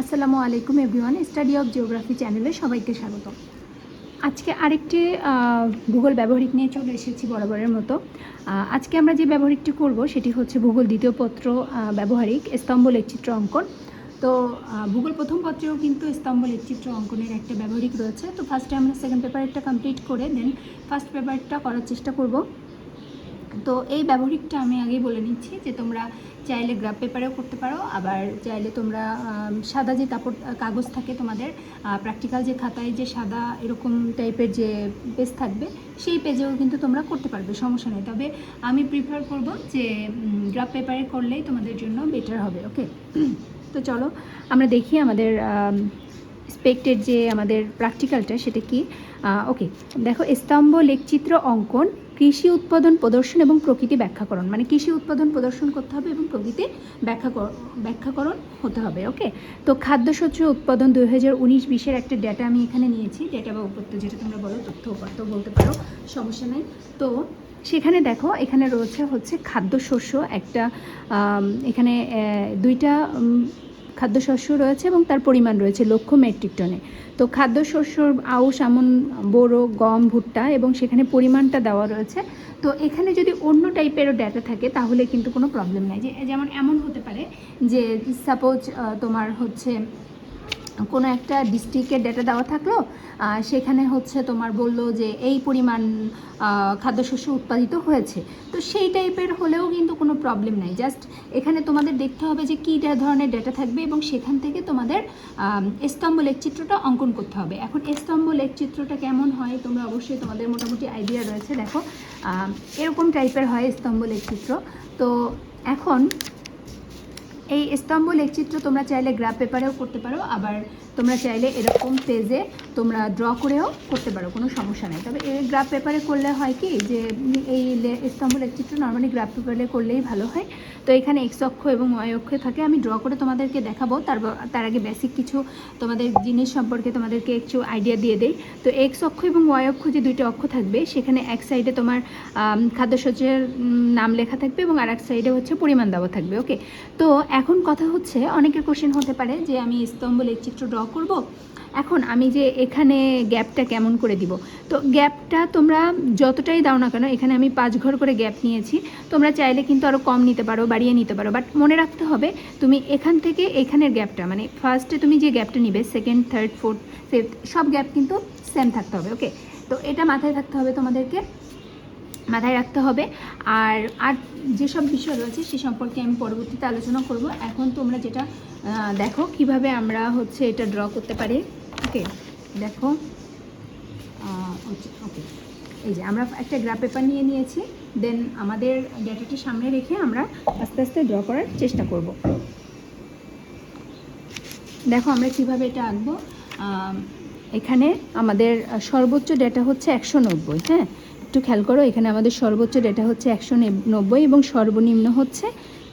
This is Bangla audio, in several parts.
আসসালামু আলাইকুম এভরিওয়ান, স্টাডি অফ জিওগ্রাফি চ্যানেলে সবাইকে স্বাগত। আজকে আরেকটি ভূগোল ব্যবহারিক নিয়ে চলে এসেছি বরাবরের মতো। আজকে আমরা যে ব্যবহারিকটি করব সেটি হচ্ছে ভূগোল দ্বিতীয় পত্র ব্যবহারিক স্তম্ভ লেখচিত্র অঙ্কন। তো ভূগোল প্রথম পত্রেও কিন্তু স্তম্ভ লেখচিত্র অঙ্কনের একটা ব্যবহারিক রয়েছে। তো ফার্স্টে আমরা সেকেন্ড পেপারটা কমপ্লিট করে দেন ফার্স্ট পেপারটা করার চেষ্টা করব। তো এই ব্যবহারিকটা আমি আগেই বলে নিচ্ছি যে তোমরা চাইলে গ্রাফ পেপারেও করতে পারো, আবার চাইলে তোমরা সাদা যে কাপড় কাগজ থাকে তোমাদের প্র্যাকটিক্যাল যে খাতায় যে সাদা এরকম টাইপের যে পেজ থাকবে, সেই পেজেও কিন্তু তোমরা করতে পারবে, সমস্যা নেই। তবে আমি প্রিফার করব যে গ্রাফ পেপারে করলেই তোমাদের জন্য বেটার হবে ওকে তো চলো, আমরা দেখি আমাদের স্পেক্টের যে আমাদের প্র্যাকটিক্যালটা সেটা কি। ওকে দেখো, স্তম্ভ, লেখচিত্র, অঙ্কন কৃষি উৎপাদন প্রদর্শন এবং প্রকৃতি ব্যাখ্যাকরণ। মানে কৃষি উৎপাদন প্রদর্শন করতে হবে এবং প্রকৃতি ব্যাখ্যা ব্যাখ্যাকরণ হতে হবে ওকে তো খাদ্যশস্য উৎপাদন দুই হাজার উনিশ বিশের একটা ডেটা আমি এখানে নিয়েছি। ডেটা বা উপত্য যেটা তোমরা বলো, তথ্য উপাত্ত বলতে পারো, সমস্যা নেই। তো সেখানে দেখো, এখানে রয়েছে হচ্ছে খাদ্যশস্য একটা এখানে দুইটা খাদ্যশস্য রয়েছে এবং তার পরিমাণ রয়েছে লক্ষ মেট্রিক টনে। তো খাদ্যশস্যর আউশ, আমন, বোরো, গম, ভুট্টা এবং সেখানে পরিমাণটা দেওয়া রয়েছে। তো এখানে যদি অন্য টাইপেরও ডেটা থাকে, তাহলে কিন্তু কোনো প্রবলেম নাই। যে, যেমন এমন হতে পারে যে সাপোজ তোমার হচ্ছে কোনো একটা ডিস্ট্রিক্টের ডেটা দেওয়া থাকল সেখানে হচ্ছে তোমার বলল যে এই পরিমাণ খাদ্যশস্য উৎপাদিত হয়েছে। তো সেই টাইপের হলেও কিন্তু কোনো প্রবলেম নাই। জাস্ট এখানে তোমাদের দেখতে হবে যে কী ধরনের ডেটা থাকবে এবং সেখান থেকে তোমাদের স্তম্ভ লেখচিত্রটা অঙ্কন করতে হবে। এখন স্তম্ভ লেখচিত্রটা কেমন হয় তোমরা অবশ্যই তোমাদের মোটামুটি আইডিয়া রয়েছে, দেখো। এরকম টাইপের হয় স্তম্ভ লেখচিত্র তো এখন এই স্তম্ভ লেখচিত্র তোমরা চাইলে গ্রাফ পেপারেও করতে পারো আবার তোমরা চাইলে এরকম পেজে তোমরা ড্র করেও করতে পারো, কোনো সমস্যা নেই। তবে এই গ্রাফ পেপারে করলে হয় কি যে, এই স্তম্ভ লেখচিত্র নর্মালি গ্রাফ পেপারে করলেই ভালো হয়। তো এখানে এক্স অক্ষ এবং ওয়াই অক্ষ থাকে, আমি ড্র করে তোমাদেরকে দেখাবো। তার তার আগে বেসিক কিছু তোমাদের জিনিস সম্পর্কে তোমাদেরকে একটু আইডিয়া দিয়ে দেই। তো এক্স অক্ষ এবং ওয়াই অক্ষ যে দুইটা অক্ষ থাকবে, সেখানে এক সাইডে তোমার খাদ্যশস্যের নাম লেখা থাকবে এবং আর এক সাইডে হচ্ছে পরিমাণ দেওয়া থাকবে ওকে তো এখন কথা হচ্ছে, অনেকের কোশ্চেন হতে পারে যে আমি স্তম্ভ লেখচিত্র ড্র করব। এখন আমি যে এখানে গ্যাপটা কেমন করে দিব? তো গ্যাপটা তোমরা যতটাই দাও না কেন, এখানে আমি পাঁচ ঘর করে গ্যাপ নিয়েছি। তোমরা চাইলে কিন্তু আরও কম নিতে পারো, বাড়িয়ে নিতে পারো। বাট মনে রাখতে হবে, তুমি এখান থেকে এখানের গ্যাপটা মানে ফার্স্টে তুমি যে গ্যাপটা নিবে সেকেন্ড থার্ড ফোর্থ ফিফথ সব গ্যাপ কিন্তু সেম থাকতে হবে ওকে তো এটা মাথায় থাকতে হবে তোমাদেরকে। মাথায় রাখতে হবে। আর আর যেসব বিষয় রয়েছে সে সম্পর্কে আমি পরবর্তীতে আলোচনা করব। এখন তোমরা যেটা দেখো কীভাবে আমরা হচ্ছে এটা ড্র করতে পারি। ওকে দেখো ওকে এই যে আমরা একটা গ্রাফ পেপার নিয়ে নিয়েছি। দেন আমাদের ডেটাটি সামনে রেখে আমরা আস্তে আস্তে ড্র করার চেষ্টা করব। দেখো আমরা কীভাবে এটা আঁকবো। এখানে আমাদের সর্বোচ্চ ডেটা হচ্ছে একশো নব্বই হ্যাঁ? একটু খেয়াল করো, এখানে আমাদের সর্বোচ্চ ডেটা হচ্ছে একশো নব্বই এবং সর্বনিম্ন হচ্ছে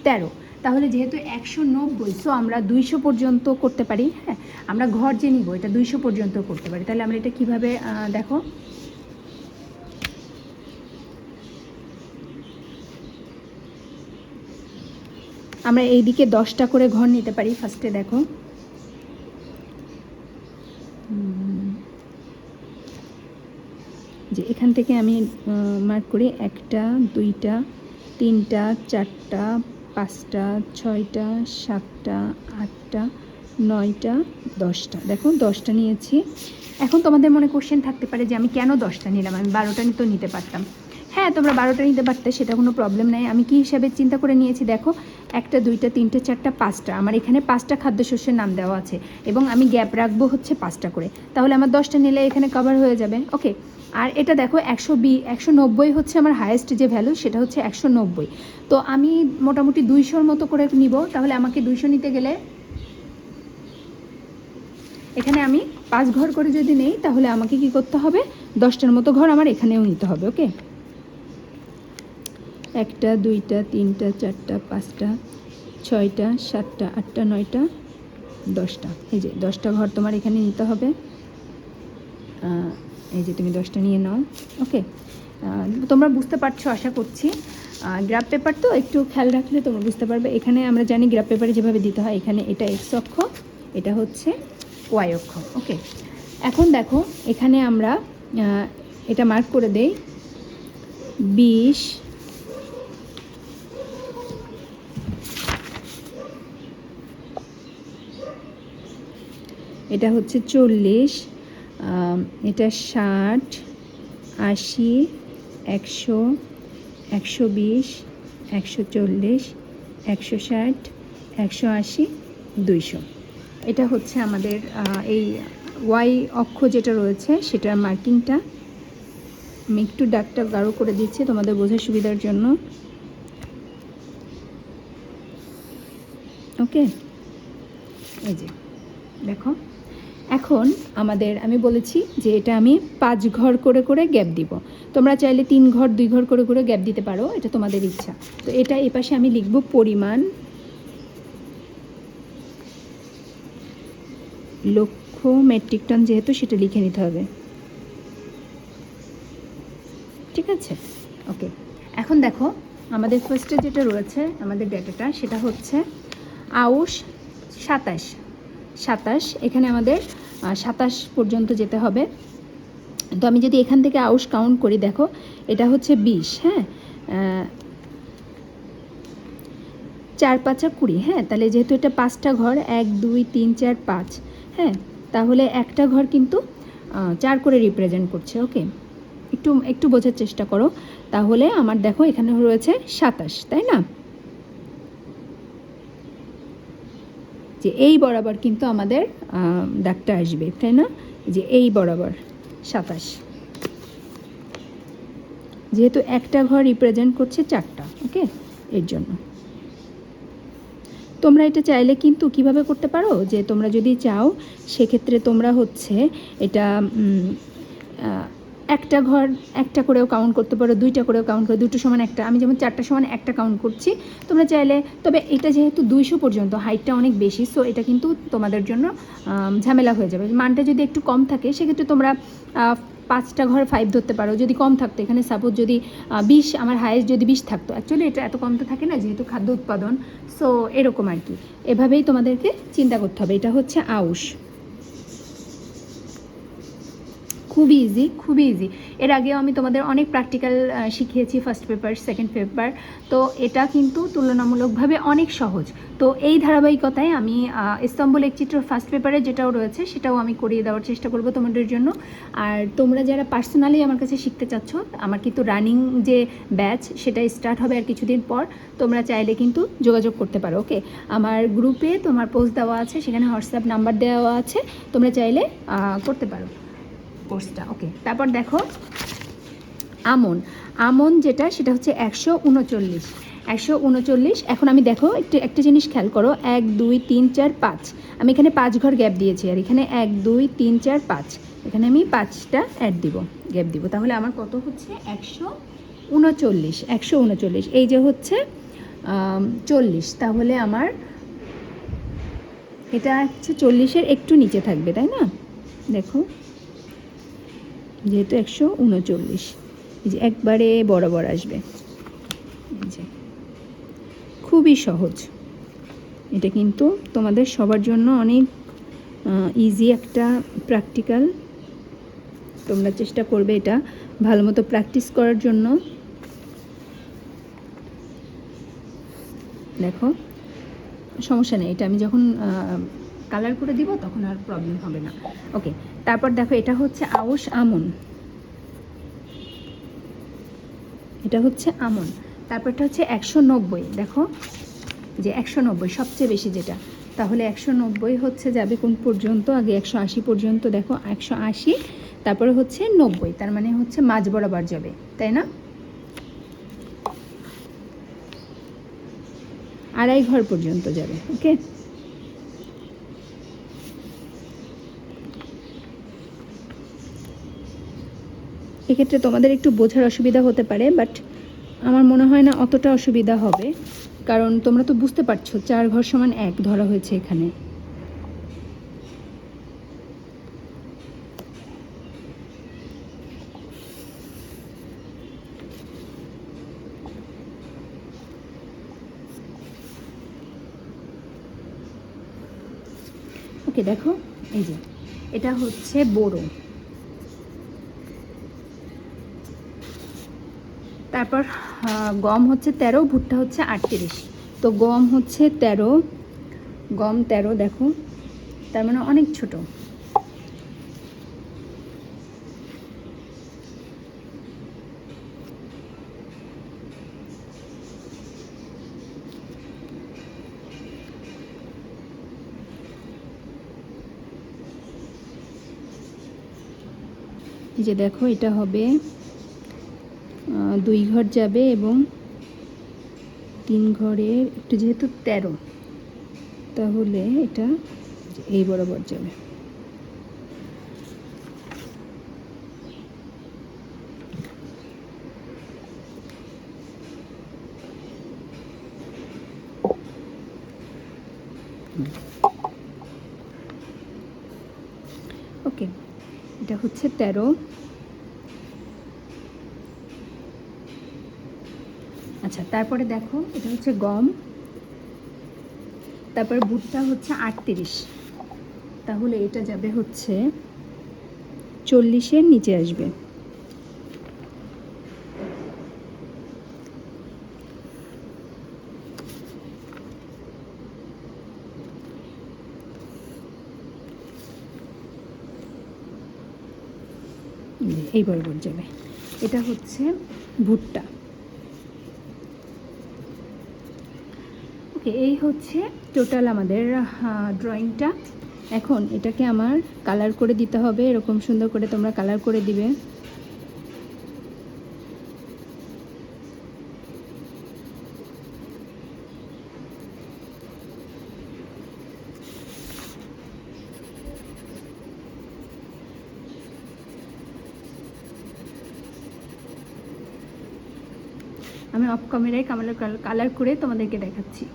তেরো। তাহলে যেহেতু একশো নব্বই সো আমরা দুইশো পর্যন্ত করতে পারি হ্যাঁ? আমরা ঘর যে নিব, এটা দুইশো পর্যন্ত করতে পারি। তাহলে আমরা এটা কীভাবে দেখো। আমরা এই দিকে দশটা করে ঘর নিতে পারি ফার্স্টে দেখো হুম। যে এখান থেকে আমি মার্ক করি একটা, দুইটা, তিনটা, চারটা, পাঁচটা, ছয়টা, সাতটা, আটটা, নয়টা, দশটা। দেখো, দশটা নিয়েছি। এখন তোমাদের মনে কোশ্চেন থাকতে পারে যে আমি কেন দশটা নিলাম? আমি বারোটা তো নিতে পারতাম। হ্যাঁ তোমরা বারোটা নিতে পারতে, সেটা কোনো প্রবলেম নাই। আমি কি হিসাবে চিন্তা করে নিয়েছি, দেখো, একটা, দুইটা, তিনটে, চারটা, পাঁচটা। আমার এখানে পাঁচটা খাদ্যশস্যের নাম দেওয়া আছে এবং আমি গ্যাপ রাখব হচ্ছে পাঁচটা করে। তাহলে আমার দশটা নিলে এখানে কভার হয়ে যাবে। ওকে আর এটা দেখো একশো বি, একশো নব্বই হচ্ছে আমার হায়েস্ট যে ভ্যালু সেটা হচ্ছে একশো নব্বই। তো আমি মোটামুটি দুইশোর মতো করে নিব, তাহলে আমাকে দুইশো নিতে গেলে এখানে আমি পাঁচ ঘর করে যদি নেই, তাহলে আমাকে কি করতে হবে? দশটার মতো ঘর আমার এখানেও নিতে হবে, ওকে? একটা, দুইটা, তিনটা, চারটা, পাঁচটা, ছয়টা, সাতটা, আটটা, নয়টা, দশটা। এই যে দশটা ঘর তোমার এখানে নিতে হবে। এই যে তুমি দশটা নিয়ে নাও। ওকে তোমরা বুঝতে পারছ, আশা করছি। গ্রাফ পেপার তো একটু খেয়াল রাখলে তোমরা বুঝতে পারবে। এখানে আমরা জানি গ্রাফ পেপারে যেভাবে দিতে হয়, এখানে এটা এক্স অক্ষ, এটা হচ্ছে ওয়াই অক্ষ। ওকে এখন দেখো, এখানে আমরা এটা মার্ক করে দেই। বিশ এটা হচ্ছে চল্লিশ এটা ষাট, আশি, একশো একশো বিশ, একশো চল্লিশ, একশো ষাট, একশো আশি, দুইশো। এটা হচ্ছে আমাদের এই ওয়াই অক্ষ যেটা রয়েছে, সেটার মার্কিংটা। আমি একটু ডাকটা গাঢ় করে দিচ্ছি তোমাদের বোঝার সুবিধার জন্য। ওকে? এই যে, দেখো। এখন আমাদের, আমি বলেছি যে এটা আমি পাঁচ ঘর করে করে গ্যাপ দিব। তোমরা চাইলে তিন ঘর, দুই ঘর করে করে গ্যাপ দিতে পারো, এটা তোমাদের ইচ্ছা। তো এটা এপাশে আমি লিখব পরিমাণ লক্ষ মেট্রিক টন যেহেতু সেটা লিখে নিতে হবে। ঠিক আছে? ওকে এখন দেখো, আমাদের ফার্স্টে যেটা রয়েছে, আমাদের ডেটাটা সেটা হচ্ছে আউশ সাতাশ। সাতাশ, এখানে আমাদের সাতাশ পর্যন্ত যেতে হবে। তো আমি যদি এখান থেকে আউশ কাউন্ট করি, দেখো, এটা হচ্ছে বিশ হ্যাঁ? চার পাঁচা কুড়ি হ্যাঁ? তাহলে যেহেতু এটা পাঁচটা ঘর, এক, দুই, তিন, চার, পাঁচ হ্যাঁ? তাহলে একটা ঘর কিন্তু চার করে রিপ্রেজেন্ট করছে ওকে একটু একটু বোঝার চেষ্টা করো। তাহলে আমার দেখো, এখানে রয়েছে সাতাশ, তাই না? যে এই বরাবর কিন্তু আমাদের দাগটা আসবে, তাই না? যে এই বরাবর, সাতাশ। যেহেতু একটা ঘর রিপ্রেজেন্ট করছে চারটা ওকে এর জন্য। তোমরা এটা চাইলে কিন্তু কীভাবে করতে পারো? যে তোমরা যদি চাও, সেক্ষেত্রে তোমরা হচ্ছে এটা একটা ঘর একটা করেও কাউন্ট করতে পারো, দুইটা করেও কাউন্ট করো, দুটো সমান একটা। আমি যেমন চারটা সমান একটা কাউন্ট করছি, তোমরা চাইলে, তবে এটা যেহেতু দুইশো পর্যন্ত হাইটটা অনেক বেশি সো এটা কিন্তু তোমাদের জন্য ঝামেলা হয়ে যাবে। মানটা যদি একটু কম থাকে, সেক্ষেত্রে তোমরা পাঁচটা ঘর ফাইভ ধরতে পারো। যদি কম থাকতো, এখানে সাপোজ যদি বিশ, আমার হায়েস্ট যদি বিশ থাকতো। অ্যাকচুয়ালি এটা এত কম তো থাকে না, যেহেতু খাদ্য উৎপাদন সো এরকম আর কি। এভাবেই তোমাদেরকে চিন্তা করতে হবে। এটা হচ্ছে আউশ। খুবই ইজি খুবই ইজি এর আগেও আমি তোমাদের অনেক প্র্যাকটিক্যাল শিখিয়েছি ফার্স্ট পেপার সেকেন্ড পেপার তো এটা কিন্তু তুলনামূলকভাবে অনেক সহজ। তো এই ধারাবাহিকতায় আমি আহ, স্তম্ভ লেখচিত্র ফার্স্ট পেপারে যেটাও রয়েছে সেটাও আমি করিয়ে দেওয়ার চেষ্টা করব তোমাদের জন্য। আর তোমরা যারা পার্সোনালি আমার কাছে শিখতে চাচ্ছ আমার কিন্তু রানিং যে ব্যাচ সেটা স্টার্ট হবে আর কিছুদিন পর তোমরা চাইলে কিন্তু যোগাযোগ করতে পারো ওকে আমার গ্রুপে তোমার পোস্ট দেওয়া আছে সেখানে হোয়াটসঅ্যাপ নাম্বার দেওয়া আছে তোমরা চাইলে করতে পারো। কোর্সটা ওকে তারপর দেখো, আমন। আমন যেটা, সেটা হচ্ছে একশো উনচল্লিশ। একশো উনচল্লিশ, এখন আমি দেখো, একটু, একটা জিনিস খেয়াল করো, এক, দুই, তিন, চার, পাঁচ। আমি এখানে পাঁচ ঘর গ্যাপ দিয়েছি, আর এখানে এক, দুই, তিন, চার, পাঁচ। এখানে আমি পাঁচটা অ্যাড দিব গ্যাপ দিব। তাহলে আমার কত হচ্ছে? একশো উনচল্লিশ একশো উনচল্লিশ। এই যে হচ্ছে চল্লিশ। তাহলে আমার, এটা হচ্ছে চল্লিশের একটু নিচে থাকবে, তাই না? দেখো। যেহেতু একশো উনচল্লিশ। এই যে একবারে বরাবর আসবে। এই যে। খুবই সহজ। এটা কিন্তু তোমাদের সবার জন্য অনেক ইজি একটা প্র্যাকটিক্যাল তোমরা চেষ্টা করবে এটা ভালো মতো প্র্যাকটিস করার জন্য। দেখো, সমস্যা নেই। এটা আমি যখন কালার করে দিব, তখন আর প্রবলেম হবে না। ওকে তারপর দেখো, এটা হচ্ছে আউশ আমন। এটা হচ্ছে আমন। তারপরটা হচ্ছে একশো নব্বই। দেখো, যে একশো নব্বই, সবচেয়ে বেশি যেটা। তাহলে একশো নব্বই হচ্ছে যাবে কোন পর্যন্ত? আগে একশো আশি পর্যন্ত দেখো, একশো আশি, তারপরে হচ্ছে নব্বই। তার মানে হচ্ছে মাঝ বরাবর যাবে, তাই না? আড়াই ঘর পর্যন্ত যাবে ওকে এক্ষেত্রে তোমাদের একটু বোঝার অসুবিধা হতে পারে বাট আমার মনে হয় না অতটা অসুবিধা হবে, কারণ তোমরা তো বুঝতে পারছ, চার ঘর সমান এক ধরা হয়েছে এখানে। ওকে দেখো, এই যে, এটা হচ্ছে বোরো। তারপর গম হচ্ছে তেরো, ভুট্টা হচ্ছে আটত্রিশ। তো গম হচ্ছে তেরো, গম তেরো দেখো, তার মানে অনেক ছোট। যে দেখো, এটা হবে দুই ঘর যাবে এবং তিন ঘরের একটু যেহেতু তেরো, তাহলে এটা এই বরাবর যাবে। ওকে, এটা হচ্ছে তেরো। তারপরে দেখো, এটা হচ্ছে গম। তারপরে ভুট্টা হচ্ছে আটত্রিশ। তাহলে এটা যাবে হচ্ছে চল্লিশের নিচে আসবে। এই বরাবর যাবে এটা হচ্ছে ভুট্টা ওকে, এই হচ্ছে টোটাল আমাদের ড্রয়িংটা এখন এটাকে আমার কালার করে দিতে হবে, এরকম সুন্দর করে তোমরা কালার করে দিবে। আমি অফ ক্যামেরায় কালার কালার করে তোমাদেরকে দেখাচ্ছি।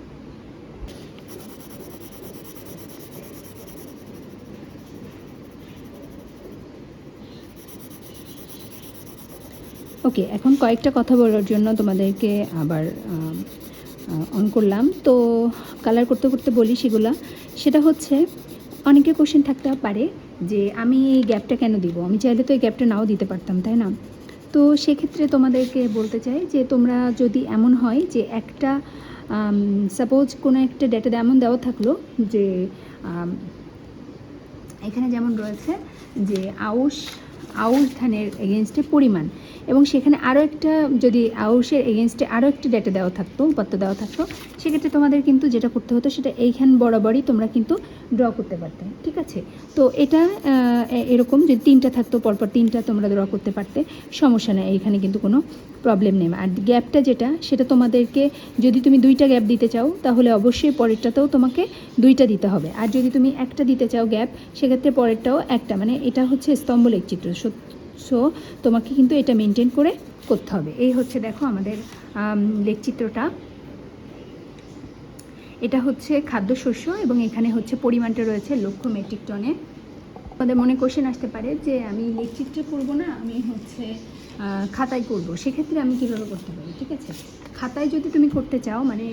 ওকে, এখন কয়েকটা কথা বলার জন্য তোমাদেরকে আবার অন করলাম। তো কালার করতে করতে বলি সেগুলা। সেটা হচ্ছে, অনেকে কোশ্চেন থাকতে পারে যে আমি এই গ্যাপটা কেন দিব? আমি চাইলে তো এই গ্যাপটা নাও দিতে পারতাম, তাই না? তো সেক্ষেত্রে তোমাদেরকে বলতে চাই যে তোমরা যদি এমন হয় যে একটা সাপোজ কোনো একটা ডেটা এমন দেওয়া থাকল যে এখানে যেমন রয়েছে যে আউশ আউশ ধানের এগেনস্টে পরিমাণ। এবং সেখানে আরও একটা, যদি আউশের এগেনস্টে আরও একটা ডেটা দেওয়া থাকতো, উপাত্ত দেওয়া থাকতো, সেক্ষেত্রে তোমাদের কিন্তু যেটা করতে হতো, সেটা এইখান বরাবরই তোমরা কিন্তু ড্র করতে পারতে, ঠিক আছে? তো এটা এরকম যদি তিনটা থাকতো, পরপর তিনটা তোমরা ড্র করতে পারতে, সমস্যা নেই, এইখানে কিন্তু কোনো প্রবলেম নেই। আর গ্যাপটা যেটা, সেটা তোমাদেরকে যদি তুমি দুইটা গ্যাপ দিতে চাও, তাহলে অবশ্যই পরেরটাতেও তোমাকে দুইটা দিতে হবে। আর যদি তুমি একটা দিতে চাও গ্যাপ সেক্ষেত্রে পরেরটাও একটা মানে এটা হচ্ছে স্তম্ভ লেখচিত্র সো তোমাকে কিন্তু এটা মেনটেন করে করতে হবে। এই হচ্ছে দেখো আমাদের আম, লেখচিত্রটা এটা হচ্ছে খাদ্যশস্য এবং এখানে হচ্ছে পরিমাণটা রয়েছে লক্ষ মেট্রিক টনে। আমাদের মনে কোশ্চেন আসতে পারে যে আমি লেখচিত্রে করব না আমি হচ্ছে খাতায় করব। সেক্ষেত্রে আমি কীভাবে করতে পারি, ঠিক আছে? খাতায় যদি তুমি করতে চাও মানে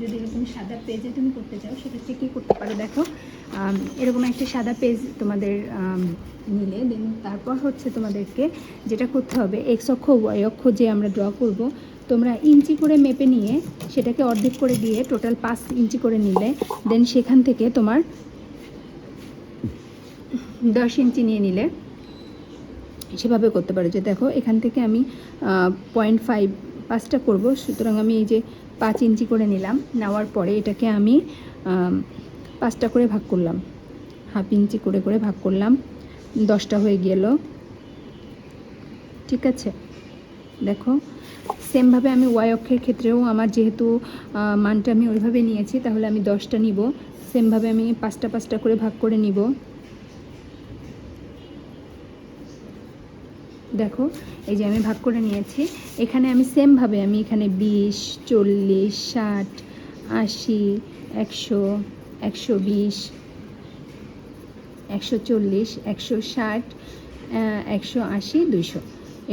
যদি এরকম সাদা পেজে তুমি করতে চাও, সেক্ষেত্রে কী করতে পারো দেখো? এরকম একটা সাদা পেজ তোমাদের নিলে, দেন তারপর হচ্ছে তোমাদেরকে যেটা করতে হবে, এক্স অক্ষ, ওয়াই অক্ষ যে আমরা ড্র করব, তোমরা ইঞ্চি করে মেপে নিয়ে সেটাকে অর্ধেক করে দিয়ে টোটাল পাঁচ ইঞ্চি করে নিলে, দেন সেখান থেকে তোমার দশ ইঞ্চি নিয়ে নিলে সেভাবে করতে পারো। যে দেখো, এখান থেকে আমি পয়েন্ট ফাইভ পাঁচটা করব। সুতরাং আমি এই যে পাঁচ ইঞ্চি করে নিলাম। নেওয়ার পরে এটাকে আমি পাঁচটা করে ভাগ করলাম। হাফ ইঞ্চি করে করে ভাগ করলাম। দশটা হয়ে গেল। ঠিক আছে? দেখো সেমভাবে আমি ওয়াই অক্ষের ক্ষেত্রেও আমার যেহেতু মানটা আমি ওইভাবে নিয়েছি, তাহলে আমি দশটা নিব। সেমভাবে আমি পাঁচটা পাঁচটা করে ভাগ করে নিব। দেখো, এই যে আমি ভাগ করে নিয়েছি। এখানে আমি সেমভাবে আমি এখানে বিশ, চল্লিশ, ষাট, আশি, একশো একশো বিশ, একশো চল্লিশ, একশো ষাট একশো আশি, দুইশো।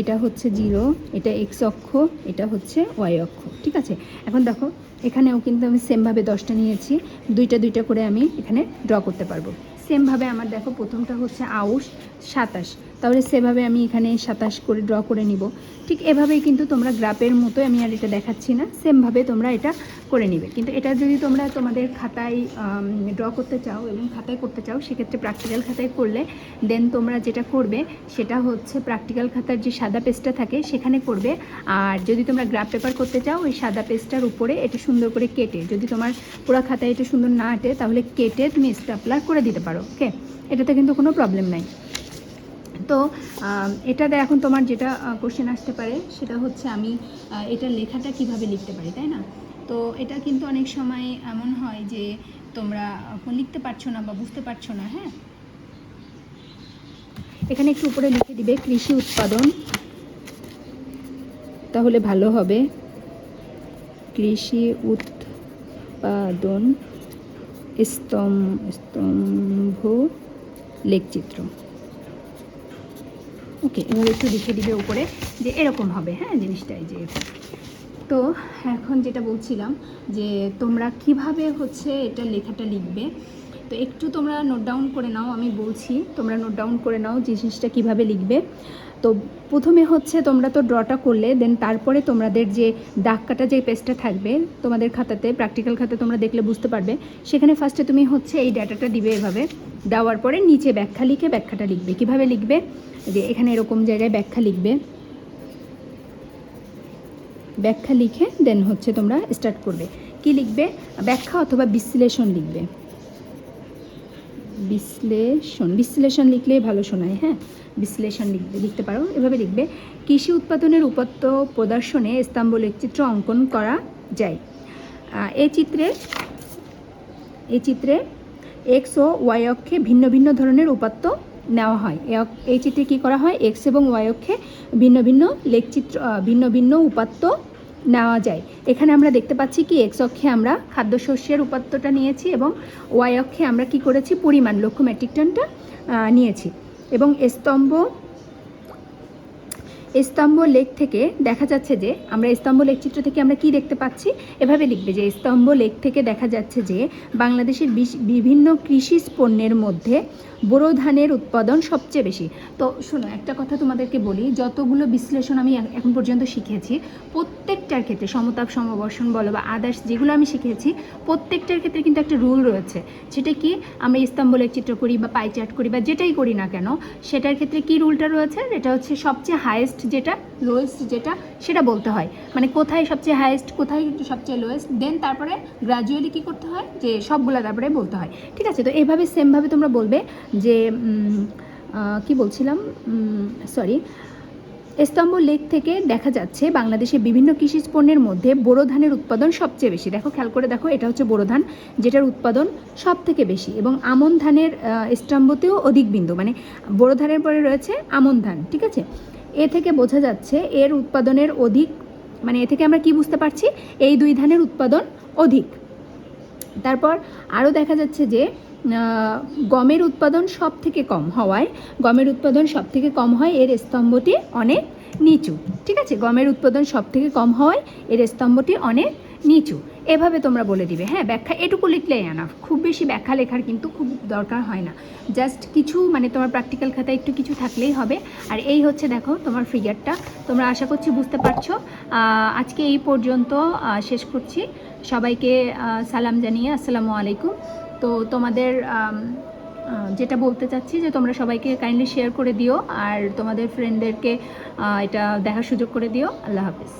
এটা হচ্ছে জিরো, এটা এক্স অক্ষ, এটা হচ্ছে ওয়াই অক্ষ, ঠিক আছে? এখন দেখো, এখানেও কিন্তু আমি সেমভাবে দশটা নিয়েছি। দুইটা দুইটা করে আমি এখানে ড্র করতে পারব। সেমভাবে আমার দেখো প্রথমটা হচ্ছে আউশ, সাতাশ। তাহলে সেভাবে আমি এখানে সাতাশ করে ড্র করে নিব। ঠিক এভাবেই কিন্তু তোমরা গ্রাফের মতো আমি আর এটা দেখাচ্ছি না, সেমভাবে তোমরা এটা করে নিবে। কিন্তু এটা যদি তোমরা তোমাদের খাতায় ড্র করতে চাও এবং খাতায় করতে চাও, সেক্ষেত্রে প্র্যাকটিক্যাল খাতায় করলে দেন তোমরা যেটা করবে, সেটা হচ্ছে প্র্যাকটিক্যাল খাতার যে সাদা পেজটা থাকে, সেখানে করবে। আর যদি তোমরা গ্রাফ পেপার করতে চাও, ওই সাদা পেজটার উপরে এটা সুন্দর করে কেটে, যদি তোমার পুরো খাতায় এটা সুন্দর না আটে, তাহলে কেটে তুমি স্টাপলার করে দিতে পারো। ওকে এটাতে কিন্তু কোনো প্রবলেম নাই। তো এটাতে এখন তোমার যেটা কোশ্চেন আসতে পারে, সেটা হচ্ছে আমি এটা লেখাটা কীভাবে লিখতে পারি, তাই না? তো এটা কিন্তু অনেক সময় এমন হয় যে, তোমরা লিখতে পারছ না বা বুঝতে পারছ না হ্যাঁ? এখানে একটু উপরে লিখে দিবে, কৃষি উৎপাদন। তাহলে ভালো হবে। কৃষি উৎপাদন স্তম্ভ লেখচিত্র। ওকে এভাবে একটু লিখে দিবে উপরে যে এরকম হবে হ্যাঁ জিনিসটাই যে তো এখন যেটা বলছিলাম যে তোমরা কীভাবে হচ্ছে এটা লেখাটা লিখবে, তো একটু তোমরা নোট ডাউন করে নাও, আমি বলছি তোমরা নোট ডাউন করে নাও যে জিনিসটা কীভাবে লিখবে। তো প্রথমে হচ্ছে তোমরা তো ড্রটা করলে দেন তারপরে তোমাদের যে দাগ কাটা যে পেজটা থাকবে তোমাদের খাতাতে প্র্যাকটিক্যাল খাতে তোমরা দেখলে বুঝতে পারবে। সেখানে ফার্স্টে তুমি হচ্ছে এই ডাটাটা দিবে এভাবে। দেওয়ার পরে নিচে ব্যাখ্যা লিখে ব্যাখ্যাটা লিখবে। কীভাবে লিখবে? যে এখানে এরকম জায়গায় ব্যাখ্যা লিখবে। ব্যাখ্যা লিখে দেন হচ্ছে তোমরা স্টার্ট করবে। কি লিখবে? ব্যাখ্যা অথবা বিশ্লেষণ লিখবে। বিশ্লেষণ বিশ্লেষণ লিখলেই ভালো শোনায় হ্যাঁ? বিশ্লেষণ লিখবে লিখতে পারো। এভাবে লিখবে, কৃষি উৎপাদনের উপাত্ত প্রদর্শনে স্তম্ভ লেখচিত্র অঙ্কন করা যায়। এই চিত্রে এই চিত্রে এক্স ও ওয়াই অক্ষে ভিন্ন ভিন্ন ধরনের উপাত্ত নেওয়া হয়। এই চিত্রে কী করা হয়? এক্স এবং ওয়াই অক্ষে ভিন্ন ভিন্ন লেখচিত্র ভিন্ন ভিন্ন উপাত্ত নেওয়া যায়। এখানে আমরা দেখতে পাচ্ছি কি এক্স অক্ষে আমরা খাদ্যশস্যের উপাত্তটা নিয়েছি এবং ওয়াই অক্ষে আমরা কি করেছি? পরিমাণ, লক্ষ্য মেট্রিক টনটা নিয়েছি। এবং স্তম্ভ স্তম্ভ লেখ থেকে দেখা যাচ্ছে যে আমরা স্তম্ভ লেখচিত্র থেকে আমরা কি দেখতে পাচ্ছি? এভাবে লিখবে যে স্তম্ভ লেখ থেকে দেখা যাচ্ছে যে বাংলাদেশের বিভিন্ন কৃষি পণ্যের মধ্যে বোরো ধানের উৎপাদন সবচেয়ে বেশি। তো শোনো, একটা কথা তোমাদেরকে বলি, যতগুলো বিশ্লেষণ আমি এখন পর্যন্ত শিখেছি, প্রত্যেকটার ক্ষেত্রে সমতাপ, সমবর্ষণ বলো বা আদার্স যেগুলো আমি শিখেছি, প্রত্যেকটার ক্ষেত্রে কিন্তু একটা রুল রয়েছে। সেটা কি? আমরা স্তম্ভ চিত্র করি বা পাই করি বা যেটাই করি না কেন, সেটার ক্ষেত্রে কি রুলটা রয়েছে? এটা হচ্ছে সবচেয়ে হায়েস্ট যেটা লোয়েস্ট যেটা, সেটা বলতে হয়। মানে কোথায় সবচেয়ে হায়েস্ট কোথায় সবচেয়ে লোয়েস্ট দেন তারপরে গ্রাজুয়ালি কি করতে হয়? যে সবগুলো তারপরে বলতে হয়। ঠিক আছে? তো এভাবে সেমভাবে তোমরা বলবে। যে কি বলছিলাম? সরি স্তম্ভ লেক থেকে দেখা যাচ্ছে বাংলাদেশে বিভিন্ন কৃষি পণ্যের মধ্যে বোরো ধানের উৎপাদন সবচেয়ে বেশি। দেখো, খেয়াল করে দেখো, এটা হচ্ছে বোরো ধান যেটার উৎপাদন সব থেকে বেশি। এবং আমন ধানের স্তম্ভতেও অধিক বিন্দু। মানে বোরো ধানের পরে রয়েছে আমন ধান, ঠিক আছে? এ থেকে বোঝা যাচ্ছে এর উৎপাদনের অধিক মানে এ থেকে আমরা কি বুঝতে পারছি? এই দুই ধানের উৎপাদন অধিক। তারপর আরও দেখা যাচ্ছে যে গমের উৎপাদন সব থেকে কম হওয়ায়, গমের উৎপাদন সব থেকে কম হয়, এর স্তম্ভটি অনেক নিচু। ঠিক আছে? গমের উৎপাদন সব থেকে কম হওয়ায়, এর স্তম্ভটি অনেক নিচু। এভাবে তোমরা বলে দিবে। হ্যাঁ ব্যাখ্যা এটুকু লিখলেই আনাফ খুব বেশি ব্যাখ্যা লেখার কিন্তু খুব দরকার হয় না। জাস্ট কিছু মানে তোমার প্র্যাকটিক্যাল খাতায় একটু কিছু থাকলেই হবে। আর এই হচ্ছে, দেখো, তোমার ফিগারটা তোমরা আশা করছি বুঝতে পারছ। আজকে এই পর্যন্ত শেষ করছি। সবাইকে সালাম জানিয়ে আসসালামু আলাইকুম। তো তোমাদের যেটা বলতে চাচ্ছি যে তোমরা সবাইকে কাইন্ডলি শেয়ার করে দিও আর তোমাদের ফ্রেন্ডদেরকে এটা দেখার সুযোগ করে দিও। আল্লাহ হাফিজ।